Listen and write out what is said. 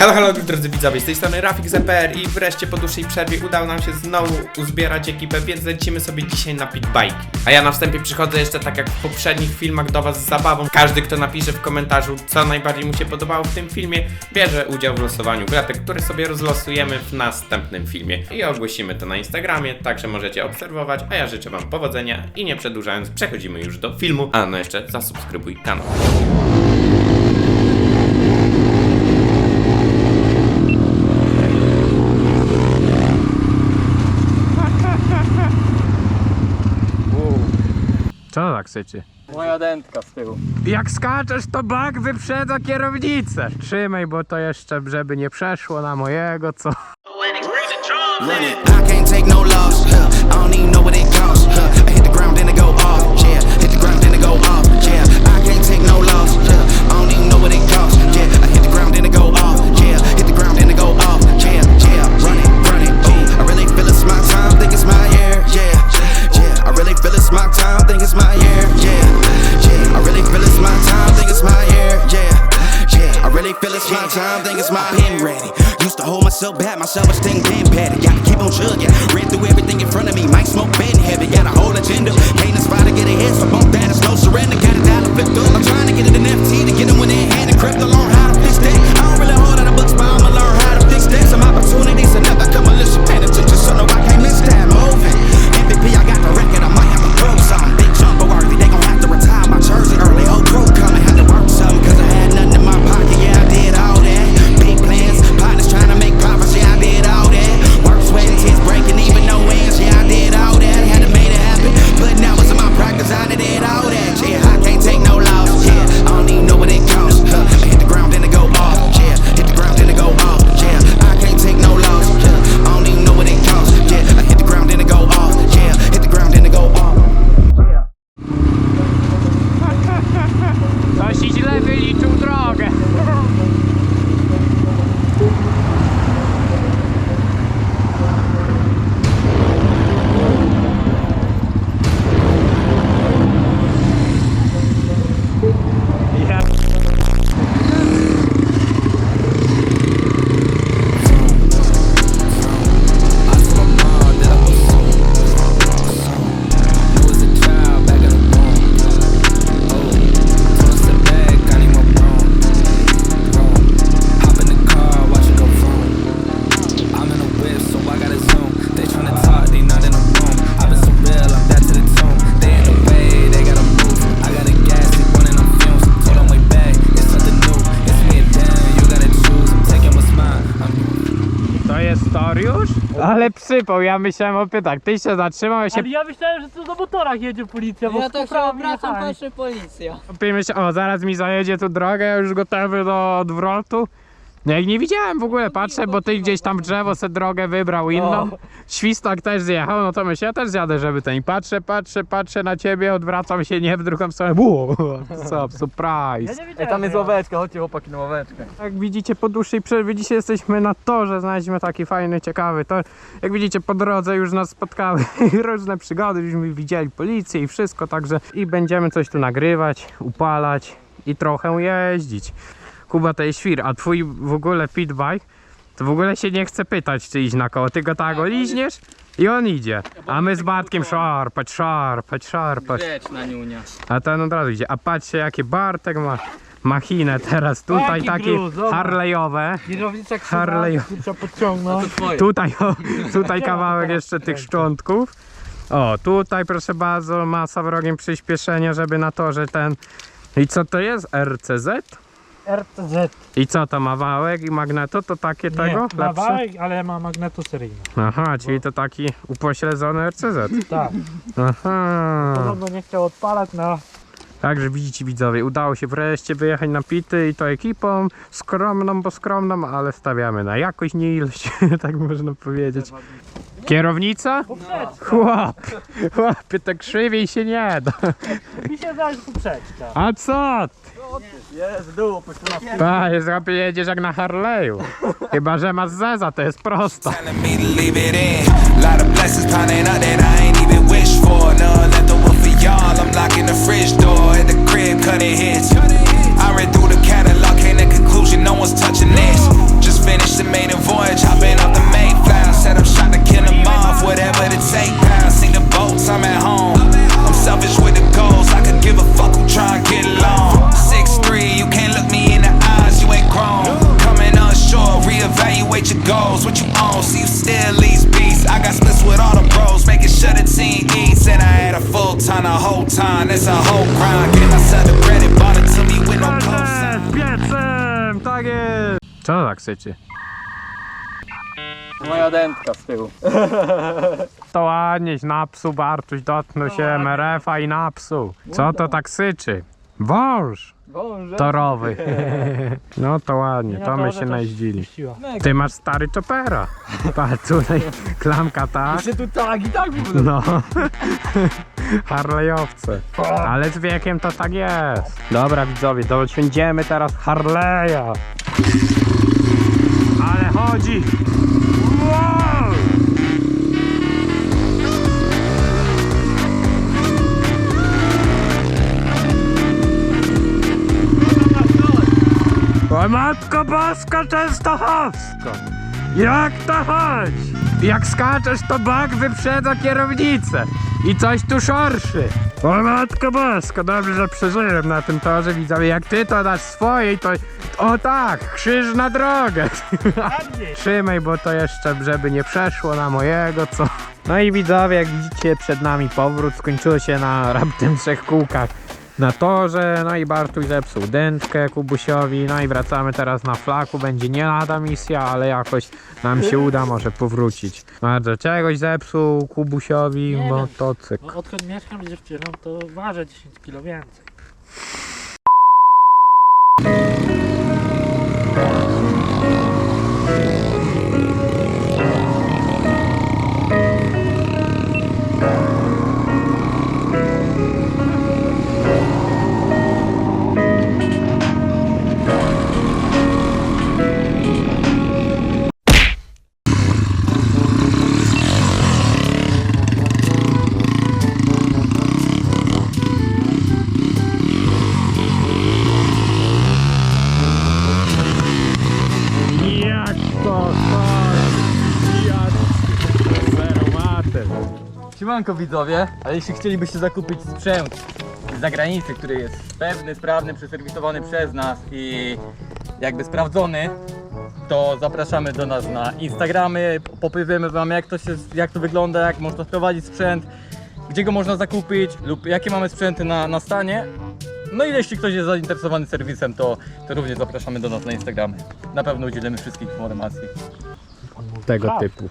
Halo, halo, drodzy widzowie, z tej strony Rafik ZPR i wreszcie po dłuższej przerwie udało nam się znowu uzbierać ekipę, więc lecimy sobie dzisiaj na pitbike. A ja na wstępie przychodzę jeszcze tak jak w poprzednich filmach do was z zabawą. Każdy, kto napisze w komentarzu, co najbardziej mu się podobało w tym filmie, bierze udział w losowaniu gratek, które sobie rozlosujemy w następnym filmie. I ogłosimy to na Instagramie, także możecie obserwować, a ja życzę wam powodzenia i nie przedłużając, przechodzimy już do filmu. A no jeszcze zasubskrybuj kanał. Chcecie? Moja dętka z tyłu. Jak skaczesz, to bak wyprzedza kierownicę. Trzymaj, bo to jeszcze, żeby nie przeszło na mojego, co? Run it. I can't take no loss. Huh. I don't even know what it costs. Huh. I hit the ground, then it go off. Yeah, hit the ground, then it go off. Yeah, I can't take no loss. Yeah, I don't even know what it costs. Yeah, I hit the ground, then it go off. Yeah, hold myself back, my self-esteem damn petty. Gotta keep on chugging, read through everything in front of me. Might smoke bed heavy, got a whole agenda. Can't aspire to get ahead, so bump that, it's no surrender. Got a dollar flipped up, I'm trying to get it in FT to get To jest tor już? Ale przypał, ja myślałem o pytach. Ty się zatrzymał, ja się Ale ja myślałem, że to na motorach jedzie policja, bo Ja tak się poprawnie obracam, patrzy policja. myślę, o zaraz mi zajedzie tu drogę, ja już gotowy do odwrotu. No jak nie widziałem w ogóle, patrzę, bo ty gdzieś tam w drzewo se drogę wybrał inną. Świstak też zjechał, no to myślę, ja też zjadę, żeby ten. Patrzę, patrzę, patrzę na ciebie, odwracam się nie w drugą stronę. Wow, co, surprise. Ej, tam jest ławeczka, chodźcie chłopaki na ławeczkę. Jak widzicie po dłuższej przerwie dzisiaj jesteśmy na torze, znaleźliśmy taki fajny, ciekawy tor. Jak widzicie po drodze już nas spotkały różne przygody, już widzieli policję i wszystko, także i będziemy coś tu nagrywać, upalać i trochę jeździć. Kuba to jest świr, a twój w ogóle pitbike to w ogóle się nie chce pytać czy iść na koło, ty go tak liźniesz i on idzie. A my z Bartkiem szarpać, szarpać, szarpać. Grzeczna niunia. A ten od razu idzie. A patrzcie jakie Bartek ma machinę teraz tutaj Jaki takie gruz, zobacz. Harleyowe. Kierownica Harley. Twoje. Tutaj, o, tutaj kawałek jeszcze tych szczątków. O, tutaj proszę bardzo, masa wrogiem przyspieszenia, żeby na torze ten... I co to jest? RCZ? RTZ. I co to ma wałek i magneto? To takie tego? Nie, ma Lepsze? wałek, ale ma magneto seryjny. Aha, czyli to taki upośledzony RCZ. Tak. Aha. Podobno nie chciał odpalać na... Także widzicie widzowie, udało się wreszcie wyjechać na pity i to ekipą skromną, bo skromną, ale stawiamy na jakość, nie ilość, tak można powiedzieć. Kierownica? Chłop, chłopie, to krzywiej się nie da. Mi się zdaje, że poprzeczka. A co? ty? Jest, dół, opuszczona Pa, jest chłopie, jedziesz jak na Harley'u. Chyba, że masz zeza, to jest prosto. telling me to leave it in. Lot of blessings piling up that I ain't even wish for. None left over for y'all. I'm locking the fridge door at the crib, cutting hits. I read through the catalog, came to conclusion no one's touching this. Just hoes with all the bros, making sure the team eats. And I had a full whole time. It's a whole grind. Myself the credit, bought it to me with no clothes. Tak jest! Co tak syczy? Moja dętka z tyłu. To ładnieś napsu, Bartuś, dotknął się MRF-a i napsu. Co to tak syczy? Wąż Wąże. torowy. No to ładnie, to my się najeździli. Ty masz stary chopera. Patrz tutaj, klamka tak. Jeszcze tu tak i tak ogóle. No. Harley'owce. Ale z wiekiem to tak jest. Dobra widzowie, dosiądziemy teraz Harley'a. Ale chodzi. Matko boska częstochowsko! Jak to chodzi? Jak skaczesz, to bak wyprzedza kierownicę i coś tu szorszy. O matko bosko, dobrze, że przeżyłem na tym torze, widzowie. Jak ty to dasz swojej, to... O tak, krzyż na drogę. Trzymaj, bo to jeszcze, żeby nie przeszło na mojego, co... No i widzowie, jak widzicie, przed nami powrót skończyło się na raptem trzech kółkach na torze, no i Bartuś zepsuł dętkę Kubusiowi, no i wracamy teraz na flaku, będzie nie lada misja, ale jakoś nam się uda może powrócić. Bardzo czegoś zepsuł Kubusiowi Nie wiem. motocykl. No, odkąd mieszkam z dziewczyną, to ważę 10 kg więcej. Zerowaty. Siemanko widzowie, ale jeśli chcielibyście zakupić sprzęt z zagranicy, który jest pewny, sprawny, przeserwisowany przez nas i jakby sprawdzony, to zapraszamy do nas na Instagramy, popowiemy wam jak to, się, jak to wygląda, jak można sprowadzić sprzęt, gdzie go można zakupić lub jakie mamy sprzęty na, na stanie. No i jeśli ktoś jest zainteresowany serwisem, to, to również zapraszamy do nas na Instagramy. Na pewno udzielimy wszystkich informacji. Tego typu.